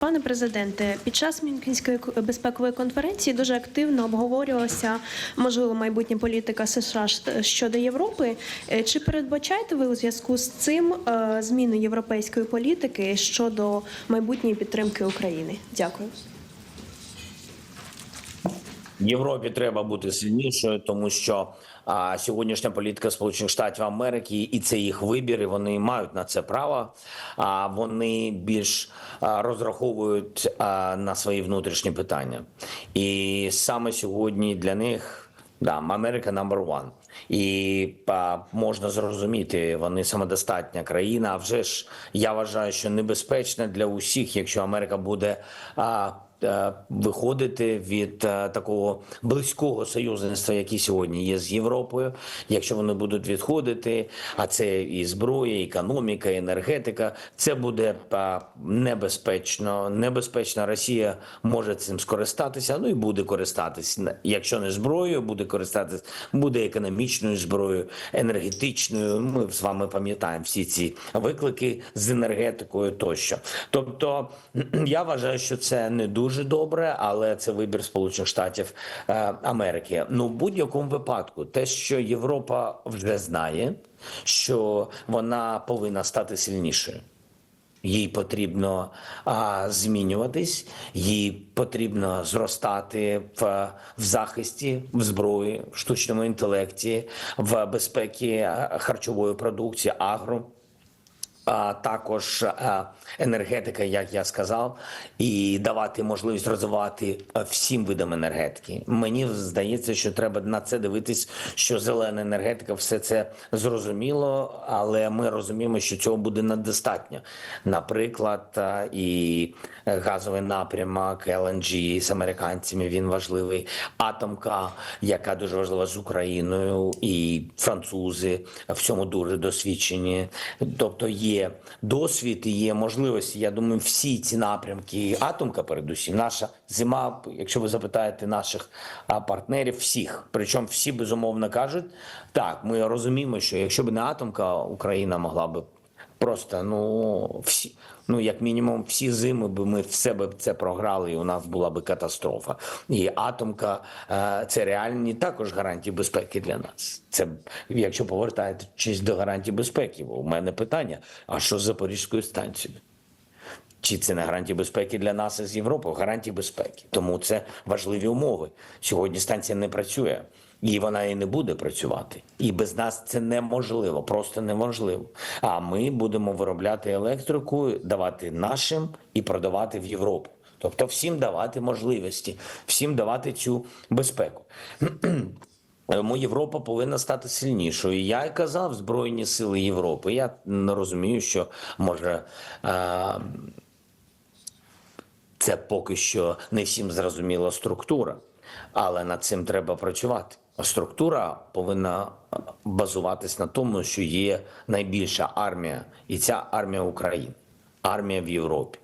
Пане президенте, під час Мюнхенської безпекової конференції дуже активно обговорювалася можливо майбутня політика США щодо Європи. Е, Чи передбачаєте ви у зв'язку з цим е, зміну європейської політики щодо майбутньої підтримки України? Дякую. Європі треба бути сильнішою, тому що а, сьогоднішня політика Сполучених Штатів Америки і це їх вибір, і вони мають на це право. А вони більш а, розраховують а, на свої внутрішні питання. І саме сьогодні для них да, Америка number one. І а, можна зрозуміти, вони самодостатня країна. А вже ж я вважаю, що небезпечно для усіх, якщо Америка буде. А, виходити від е, такого близького союзництва, яке сьогодні є з Європою. Якщо вони будуть відходити, а це і зброя, і економіка, і енергетика, це буде е, небезпечно. Небезпечно Росія може цим скористатися. Ну і буде користатися. Якщо не зброєю, буде користатися, буде економічною зброєю, енергетичною. Ми з вами пам'ятаємо всі ці виклики з енергетикою тощо. Тобто я вважаю, що це не дуже добре, але це вибір Сполучених Штатів е, Америки. Ну, в будь-якому випадку, те, що Європа вже знає, що вона повинна стати сильнішою. Їй потрібно а, змінюватись, їй потрібно зростати в, в захисті, в зброї, в штучному інтелекті, в безпеці харчової продукції, агро. А також е, енергетика, як я сказав, і давати можливість розвивати е, всім видам енергетики. Мені здається, що треба на це дивитись, що зелена енергетика, все це зрозуміло, але ми розуміємо, що цього буде недостатньо. Наприклад, е, і газовий напрямок LNG з американцями він важливий. Атомка, яка дуже важлива з Україною, і французи в цьому дуже досвідчені. Тобто є досвід і є можливості. Я думаю, всі ці напрямки, атомка, передусім, наша зима, якщо ви запитаєте наших партнерів, всіх, причому всі безумовно кажуть, так, ми розуміємо, що якщо б не атомка, Україна могла би просто ну всі. Ну, як мінімум, всі зими би ми все би це програли, і у нас була би катастрофа. І атомка е, це реальні також гарантії безпеки для нас. Це якщо повертаєтесь до гарантій безпеки, у мене питання: а що з Запорізькою станцією? Чи це не гарантії безпеки для нас із Європи? Гарантії безпеки. Тому це важливі умови. Сьогодні станція не працює. І вона і не буде працювати. І без нас це неможливо, просто неможливо. А ми будемо виробляти електрику, давати нашим і продавати в Європу. Тобто всім давати можливості, всім давати цю безпеку. Тому Європа повинна стати сильнішою. Я і казав Збройні Сили Європи. Я не розумію, що може. е, це поки що не всім зрозуміла структура, але над цим треба працювати. Структура повинна е, базуватись на тому, що є найбільша армія, і ця армія України, армія в Європі.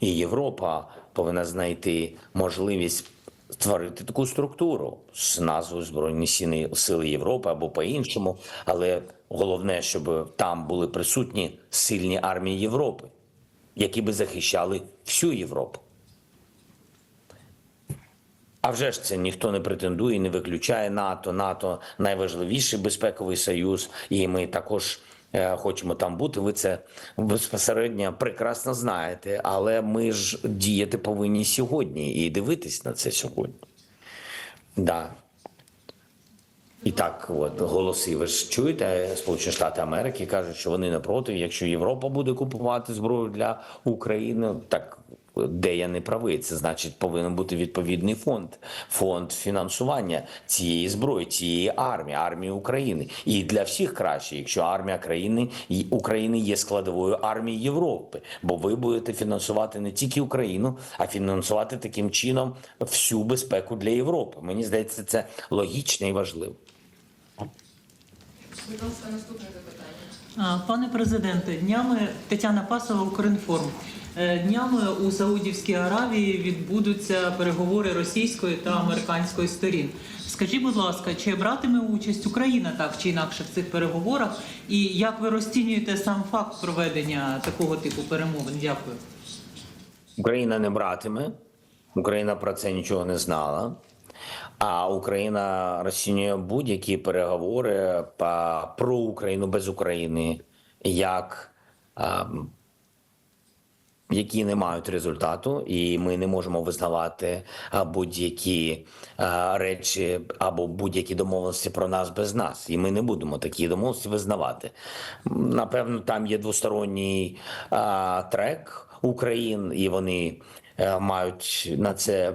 І Європа повинна знайти можливість створити таку структуру з назвою Збройні Сили- Сили Європи або по-іншому. Але головне, щоб там були присутні сильні армії Європи, які би захищали всю Європу. А вже ж це ніхто не претендує, не виключає НАТО. НАТО найважливіший безпековий союз, і ми також е, хочемо там бути. Ви це безпосередньо прекрасно знаєте. Але ми ж діяти повинні сьогодні і дивитись на це сьогодні. Да. І так, от голоси, ви ж чуєте, Сполучені Штати Америки кажуть, що вони не проти. Якщо Європа буде купувати зброю для України, так де я не правий, це значить повинен бути відповідний фонд, фонд фінансування цієї зброї, цієї армії, армії України. І для всіх краще, якщо армія країни України є складовою армії Європи, бо ви будете фінансувати не тільки Україну, а фінансувати таким чином всю безпеку для Європи. Мені здається, це логічно і важливо. Наступне запитання. Пане президенте, днями Тетяна Пасова, Укрінформ. Е, Днями у Саудівській Аравії відбудуться переговори російської та американської сторін. Скажіть, будь ласка, чи братиме участь Україна так чи інакше в цих переговорах? І як ви розцінюєте сам факт проведення такого типу перемовин? Дякую. Україна не братиме, Україна про це нічого не знала. А Україна розцінює будь-які переговори про Україну без України як які не мають результату, і ми не можемо визнавати будь-які речі або будь-які домовленості про нас без нас. І ми не будемо такі домовленості визнавати. Напевно, там є двосторонній трек Україн, і вони е, мають на це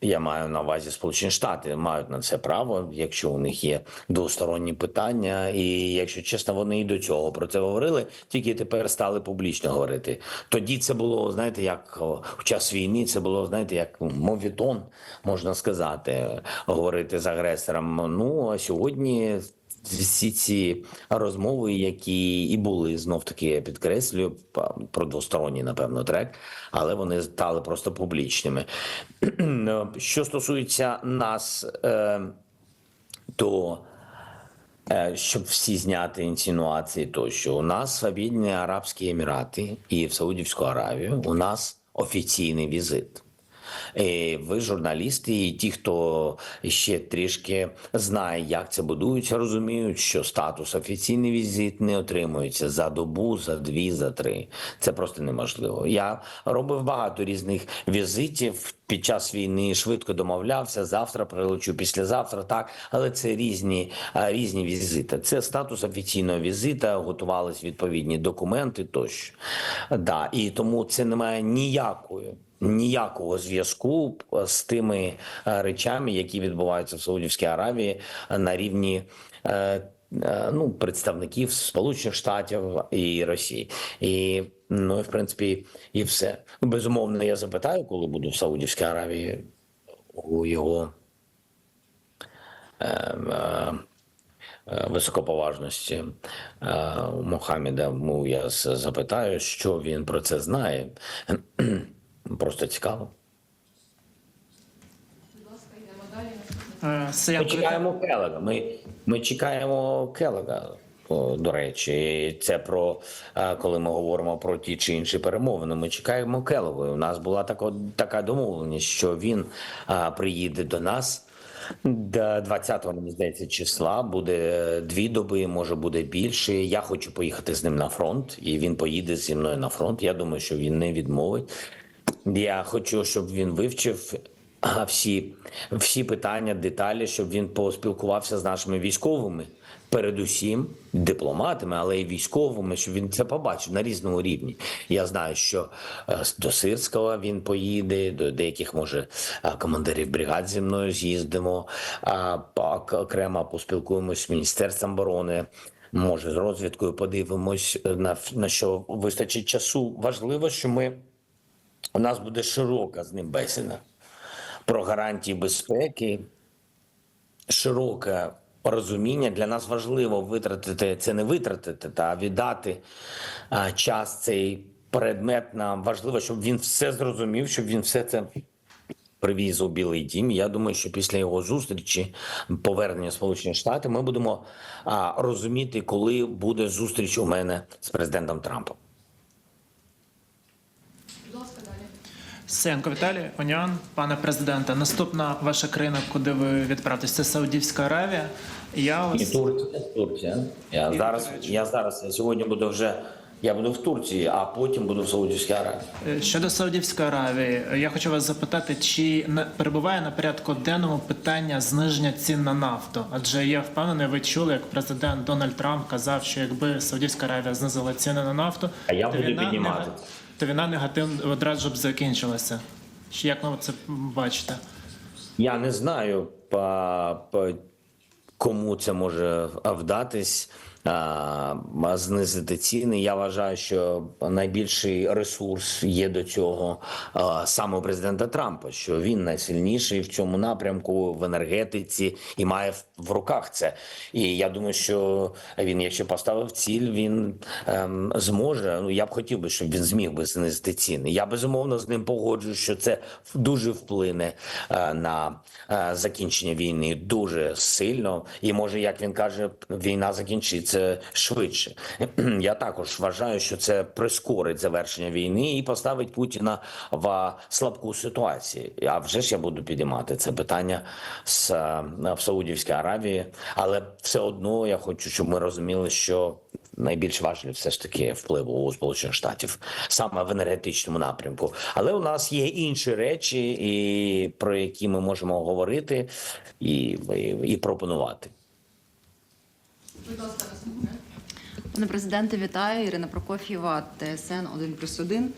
я маю на увазі Сполучені Штати мають на це право, якщо у них є двосторонні питання, і якщо чесно, вони і до цього про це говорили, тільки тепер стали публічно говорити. Тоді це було, знаєте, як в час війни, це було, знаєте, як мовітон, можна сказати, говорити з агресором. Ну а сьогодні всі ці розмови, які і були знов таки підкреслюю про двосторонній, напевно, трек, але вони стали просто публічними. Що стосується нас, е, то е, щоб всі зняти інсинуації, тощо у нас в Об'єднані Арабські Емірати і в Саудівську Аравію у нас офіційний візит. Е, Ви журналісти, і ті, хто ще трішки знає, як це будується, розуміють, що статус офіційний візит не отримується за добу, за дві, за три. Це просто неможливо. Я робив багато різних візитів під час війни. Швидко домовлявся. Завтра прилечу, післязавтра так, але це різні, різні візити. Це статус офіційного візита, готувались відповідні документи тощо. Да, і тому це не має ніякої ніякого зв'язку з тими е, речами, які відбуваються в Саудівській Аравії е, на рівні. е, е, Ну, представників Сполучених Штатів і Росії, і ну і в принципі, і все. Ну, безумовно, я запитаю, коли буду в Саудівській Аравії у його е, е, е, високоповажності е, Мохаммеда. Ну, я запитаю, що він про це знає. Просто цікаво. Е, Ми чекаємо Келега. Ми, ми чекаємо Келега. До речі, це про е, коли ми говоримо про ті чи інші перемовини. Ми чекаємо Келегу. І У нас була така, така домовленість, що він е, приїде до нас. До 20-го, мені здається, числа буде дві доби, може буде більше. Я хочу поїхати з ним на фронт, і він поїде зі мною на фронт. Я думаю, що він не відмовить. Я хочу, щоб він вивчив всі, всі питання, деталі, щоб він поспілкувався з нашими військовими, передусім дипломатами, але й військовими, щоб він це побачив на різному рівні. Я знаю, що е, до Сирського він поїде, до деяких може е, командирів бригад зі мною з'їздимо, пак окремо поспілкуємось з міністерством оборони. Може, з розвідкою подивимось е, на, на що вистачить часу. Важливо, що ми у нас буде широка з ним бесіда про гарантії безпеки, широке розуміння. Для нас важливо витратити це не витратити, та віддати а, час цей предмет. Нам важливо, щоб він все зрозумів, щоб він все це. Привіз у Білий Дім. Я думаю, що після його зустрічі повернення Сполучені Штати ми будемо а, розуміти, коли буде зустріч у мене з президентом Трампом. Саянко Віталій, Онян, пане президенте, наступна ваша країна, куди ви відправитесь, це Саудівська Аравія. Я І ось Турція. Турція. Я зараз, я зараз, я сьогодні буду вже, я буду в Турції, а потім буду в Саудівській Аравії. Е, щодо Саудівської Аравії, я хочу вас запитати, чи перебуває на порядку денному питання зниження цін на нафту? Адже я впевнений, ви чули, як президент Дональд Трамп казав, що якби Саудівська Аравія знизила ціни на нафту, А я буду війна піднімати. То війна негативно одразу б закінчилася. Як ви це бачите? Я не знаю, по, по, кому це може вдатись. Знизити ціни. Я вважаю, що найбільший ресурс є до цього саме президента Трампа, що він найсильніший в цьому напрямку в енергетиці і має в руках це. І я думаю, що він, якщо поставив ціль, він ем, зможе. Ну я б хотів би, щоб він зміг би знизити ціни. Я безумовно з ним погоджуюсь, що це дуже вплине е, на е, закінчення війни дуже сильно. І може, як він каже, війна закінчиться це швидше. Я також вважаю, що це прискорить завершення війни і поставить Путіна в слабку ситуацію. А вже ж я буду підіймати це питання з е, в Саудівській Аравії, але все одно я хочу, щоб ми розуміли, що найбільш важливі все ж таки вплив у Сполучених Штатів саме в енергетичному напрямку. Але у нас є інші речі, і про які ми можемо говорити і, і, і пропонувати. Пане президенте, вітаю. Ірина Прокоф'єва, ТСН 1+,1.